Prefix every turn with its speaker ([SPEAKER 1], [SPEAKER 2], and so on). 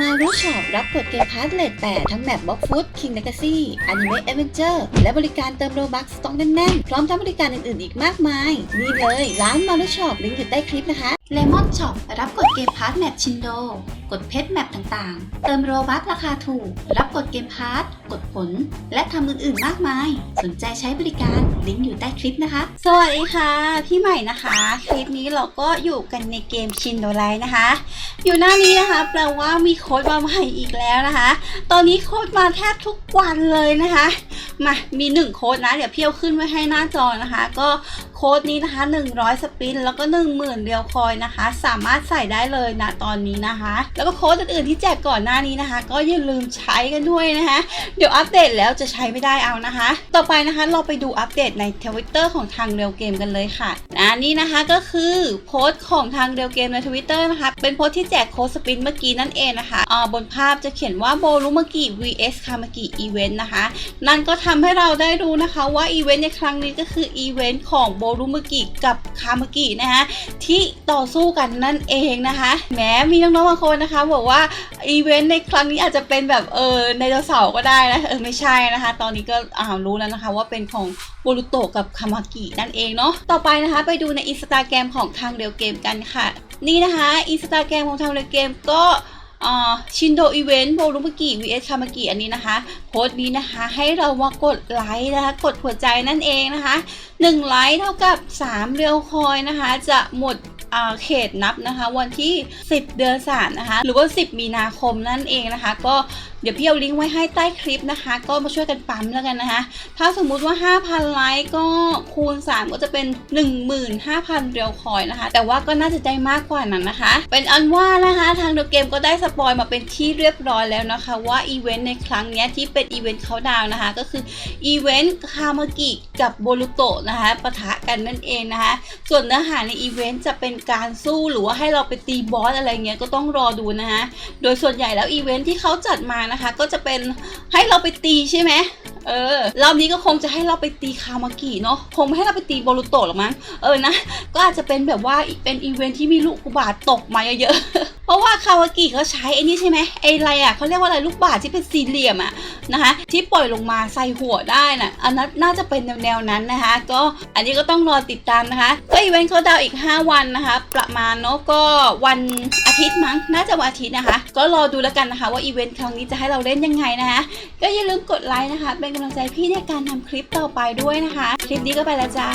[SPEAKER 1] มารูช็อปรับกดเกมพาร์ทเลท8ทั้งแมปบ็อกฟุตคิงเลกาซี่อนิเมะเอเวนเจอร์และบริการเติมโลบัคสต้องแน่นๆ พร้อมทั้งบริการอื่นๆ อีกมากมาย นี่เลย ร้านมารูช็อปลิงก์อยู่ใต้คลิปนะคะ เลมอนช็อปรับกดเกมพาร์ทแมปชินโด กดเพชรแมปต่างๆ เติมโรบัคราคาถูก รับกดเกมพาร์ทกดผล และทำอื่นๆมากมาย สนใจใช้บริการลิงก์อยู่ใต้คลิปนะคะ
[SPEAKER 2] สวัสดีค่ะ พี่ใหม่นะคะ คลิปนี้เราก็อยู่กันในเกมชินโดไลนะคะ อยู่หน้านี้นะคะแปลว่ามีโค้ดมาใหม่อีกแล้วนะคะ ตอนนี้โค้ดมาแทบทุกวันเลยนะคะมามีหนึ่งโค้ดนะ เดี๋ยวพี่เอาขึ้นไว้ให้หน้าจอนะคะ ก็โค้ดนี้นะคะ 100 สปินแล้วก็ 10,000 เรียวคอยนะคะ สามารถใส่ได้เลยนะตอนนี้นะคะ แล้วก็โค้ดอื่นๆที่แจกก่อนหน้านี้นะคะ ก็อย่าลืมใช้กันด้วยนะคะ เดี๋ยวอัปเดตแล้วจะใช้ไม่ได้เอานะคะ ต่อไปนะคะเราไปดูอัปเดตในทวิตเตอร์ของทางเรียวเกมกันเลยค่ะนะนี่นะคะก็คือโพสต์ของทางเรียวเกมในทวิตเตอร์นะคะ เป็นโพสต์ที่แจกโค้ดสปินเมื่อกี้นั่นเองนะคะอ่าบนภาพจะเขียนว่าโบรุมากิ vs คามากิอีเวนต์นะคะ นั่นก็ทำให้เราได้รู้นะคะว่าอีเวนต์ในครั้งนี้ก็คืออีเวนต์ของโบรุมากิกับคามากินะคะที่ต่อสู้กันนั่นเองนะคะแหมมีน้องๆบางคนนะคะ บอกว่าอีเวนต์ในครั้งนี้อาจจะเป็นแบบเออไดโนเสาร์ก็ได้นะเออไม่ใช่นะคะ ตอนนี้ก็อ่ารู้แล้วนะคะว่าเป็นของโบรุโตกับคามากินั่นเองเนาะต่อไปนะคะ ไปดูในอินสตาแกรมของทางเรียวเกมกันค่ะ นี่นะคะอินสตาแกรมของทางเรียวเกมก็ชินโดอีเวนต์โบรุมากิ vs คามากิอันนี้นะคะโพสต์นี้นะคะให้เรามากดไลค์นะคะกดหัวใจนั่นเองนะคะ 1 ไลค์เท่ากับ 3 เรียวคอยนะคะ จะหมด เขตนับนะคะ วันที่ 10 เดือน3นะคะ หรือว่า 10 มีนาคมนั่นเองนะคะ ก็ เดี๋ยวพี่เอาลิงก์ไว้ให้ใต้คลิปนะคะ ก็มาช่วยกันปั๊มแล้วกันนะคะ ถ้าสมมุติว่า 5,000 ไลค์ก็คูณ 3 ก็จะเป็น 15,000 เรียวคอยนะคะ แต่ว่าก็น่าจะได้มากกว่านั้นนะคะ เป็นอันว่านะคะทางเดอะเกมก็ได้สปอยมาเป็นที่เรียบร้อยแล้วนะคะ ว่าอีเวนต์ในครั้งนี้ที่เป็นอีเวนต์เขาดาวนะคะ ก็คืออีเวนต์คามากิกับโบรุโตะนะคะปะทะกันนั่นเองนะคะ ส่วนเนื้อหาในอีเวนต์จะเป็นการสู้หรือว่าให้เราไปตีบอสอะไรเงี้ยก็ต้องรอดูนะคะโดยส่วนใหญ่แล้วอีเวนต์ที่เขาจัดมานะคะ ก็จะเป็นให้เราไปตีใช่ไหม เออรอบนี้ก็คงจะให้เราไปตีคามากิเนาะคงไม่ให้เราไปตีโบรุโตะหรอกมั้งเออนะ ก็อาจจะเป็นแบบว่าเป็นอีเวนต์ที่มีลูกกุบาทตกมาเยอะๆเพราะว่าคาวากิเขาใช้ไอ้นี่ใช่ไหมไอ้อะไรอะเขาเรียกว่าอะไรลูกบาศก์ที่เป็นสี่เหลี่ยมอะนะคะที่ปล่อยลงมาใส่หัวได้น่ะอันนั้นน่าจะเป็นแนวๆนั้นนะคะ ก็อันนี้ก็ต้องรอติดตามนะคะก็อีเวนต์เขาดาวอีก 5 วันนะคะ ประมาณเนาะก็วันอาทิตย์มั้งน่าจะวันอาทิตย์นะคะ ก็รอดูแล้วกันนะคะ ว่าอีเวนต์ครั้งนี้จะให้เราเล่นยังไงนะคะก็อย่าลืมกดไลค์นะคะเป็นกำลังใจพี่ในการทำคลิปต่อไปด้วยนะคะ คลิปนี้ก็ไปแล้วจ้า